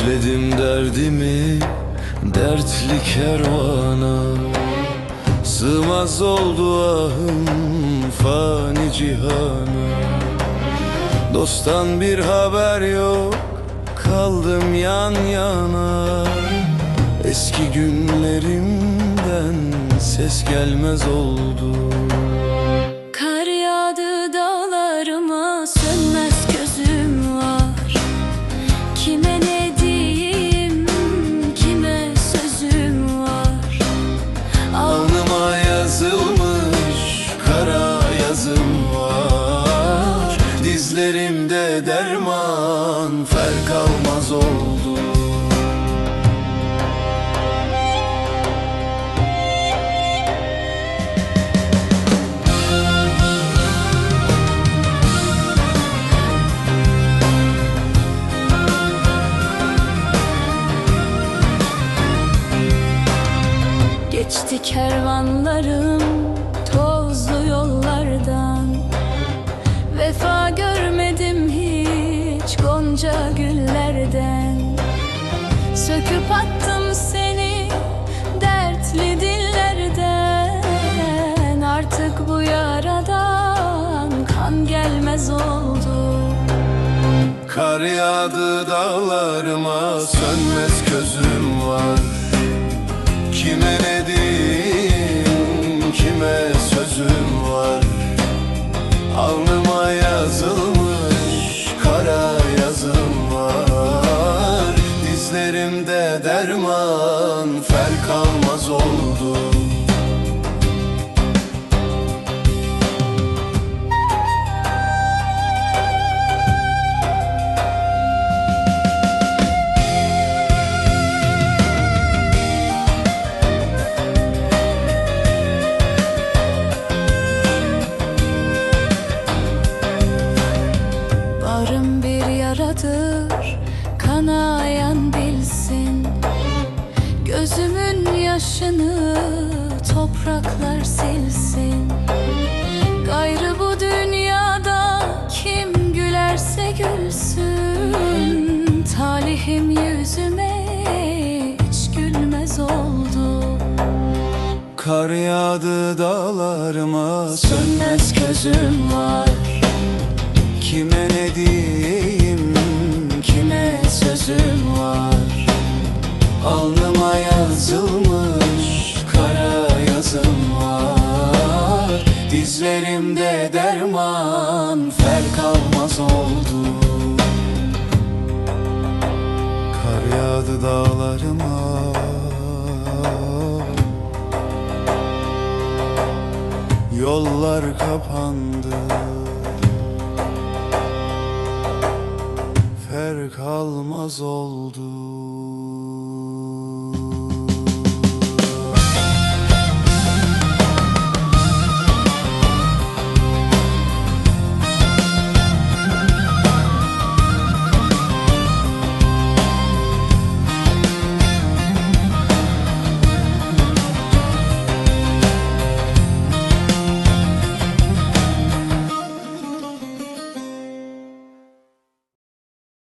Yükledim derdimi dertli kervana. Sığmaz oldu ahım fani cihana. Dosttan bir haber yok kaldım yan yana. Eski günlerimden ses gelmez oldu. Derman fer kalmaz oldu. Geçti kervanlarım Söküp attım seni dertli dillerden. Artık bu yaradan kan gelmez oldu. Kar yağdı dağlarıma sönmez közüm var. Kime ne diyeyim kime sözüm var? Alnıma derman fel kalmaz oldu. Yaradır kanayan bilsin Gözümün yaşını topraklar silsin. Gayrı bu dünyada kim gülerse gülsün. Talihim yüzüme hiç gülmez oldu. Kar yağdı dağlarıma. Sönmez gözüm var. Kime ne diyeyim? Kime sözüm var? Alnıma Dizlerimde derman fer kalmaz oldu. Kar yağdı dağlarıma. Yollar kapandı. Fer kalmaz oldu